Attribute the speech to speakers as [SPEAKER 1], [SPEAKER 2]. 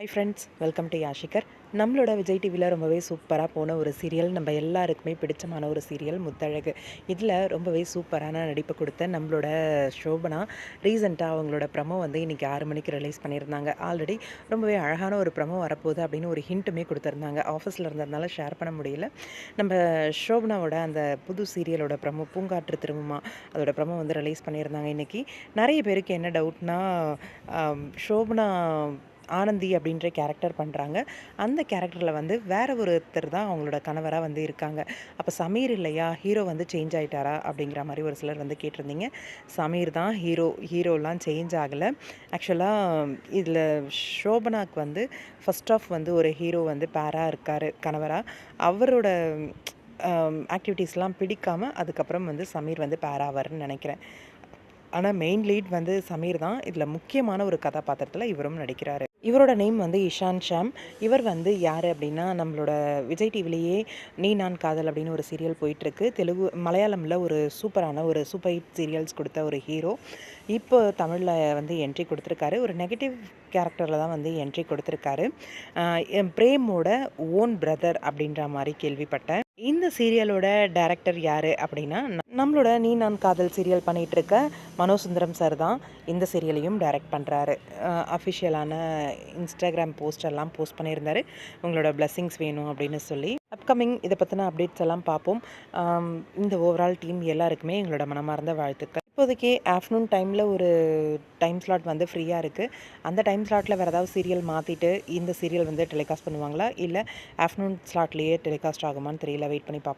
[SPEAKER 1] High friends welcome to யாஷிகர் நம்மளோட விஜய் டிவியில் ரொம்பவே சூப்பராக போன ஒரு சீரியல் நம்ம எல்லாருக்குமே பிடிச்சமான ஒரு சீரியல் முத்தழகு. இதில் ரொம்பவே சூப்பரான நடிப்பு கொடுத்த நம்மளோட ஷோபனா ரீசெண்டாக அவங்களோட ப்ரமோ வந்து இன்றைக்கி ஆறு மணிக்கு ரிலீஸ் பண்ணியிருந்தாங்க. ஆல்ரெடி ரொம்பவே அழகான ஒரு ப்ரமோ வரப்போகுது அப்படின்னு ஒரு ஹிண்ட்டுமே கொடுத்துருந்தாங்க. ஆஃபீஸில் இருந்ததுனால ஷேர் பண்ண முடியல. நம்ம ஷோபனாவோட அந்த புது சீரியலோட ப்ரமோ பூங்காற்று திரும்புமா அதோட ப்ரமோ வந்து ரிலீஸ் பண்ணியிருந்தாங்க இன்றைக்கி நிறைய பேருக்கு என்ன டவுட்னா ஷோபனா ஆனந்தி அப்படின்ற கேரக்டர் பண்ணுறாங்க அந்த கேரக்டரில் வந்து வேற ஒருத்தர் தான் அவங்களோட கணவராக வந்து இருக்காங்க. அப்போ சமீர் இல்லையா? ஹீரோ வந்து சேஞ்ச் ஆகிட்டாரா அப்படிங்கிற மாதிரி ஒரு சிலர் வந்து கேட்டிருந்தீங்க. சமீர் தான் ஹீரோ ஹீரோலாம் சேஞ்ச் ஆகலை. ஆக்சுவலாக இதில் ஷோபனாக்கு வந்து ஃபஸ்ட் ஆஃப் வந்து ஒரு ஹீரோ வந்து பேராக இருக்கார் கணவராக அவரோட ஆக்டிவிட்டீஸ்லாம் பிடிக்காமல் அதுக்கப்புறம் வந்து சமீர் வந்து பேராவார்னு நினைக்கிறேன். ஆனால் மெயின் லீட் வந்து சமீர் தான். இதில் முக்கியமான ஒரு கதாபாத்திரத்தில் இவரும் நடிக்கிறாரு. இவரோட நேம் வந்து இஷான் ஷாம். இவர் வந்து யார் அப்படின்னா நம்மளோட விஜய் டிவிலேயே நீ நான் காதல் அப்படின்னு ஒரு சீரியல் போயிட்டுருக்கு. தெலுங்கு மலையாளமில் ஒரு சூப்பரான ஒரு சூப்பர் ஹிட் சீரியல்ஸ் கொடுத்த ஒரு ஹீரோ இப்போ தமிழில் வந்து என்ட்ரி கொடுத்துருக்காரு. ஒரு நெகட்டிவ் கேரக்டரில் தான் வந்து என்ட்ரி கொடுத்துருக்காரு. என் பிரேமோட ஓன் பிரதர் அப்படின்ற மாதிரி கேள்விப்பட்டேன். இந்த சீரியலோட டைரக்டர் யார் அப்படின்னா நம்மளோட நீ நான் காதல் சீரியல் பண்ணிகிட்ருக்க மனோசுந்தரம் சார் தான் இந்த சீரியலையும் டைரக்ட் பண்ணுறாரு அஃபிஷியலான இன்ஸ்டாகிராம் போஸ்டெல்லாம் போஸ்ட் பண்ணியிருந்தாரு. உங்களோட பிளெஸ்ஸிங்ஸ் வேணும் அப்படின்னு சொல்லி. அப்கமிங் இதை பற்றின அப்டேட்ஸ் எல்லாம் பார்ப்போம். இந்த ஓவரால் டீம் எல்லாருக்குமே எங்களோட மனமார்ந்த வாழ்த்துக்கள். இப்போதைக்கு ஆஃப்டர்நூன் டைமில் ஒரு டைம் ஸ்லாட் வந்து ஃப்ரீயாக இருக்குது அந்த டைம் ஸ்லாட்டில் வேறு ஏதாவது சீரியல் மாற்றிட்டு இந்த சீரியல் வந்து டெலிகாஸ்ட் பண்ணுவாங்களா? இல்லை ஆஃப்டர்நூன் ஸ்லாட்லேயே டெலிகாஸ்ட் ஆகுமான்னு தெரியல. வெயிட் பண்ணி பார்ப்போம்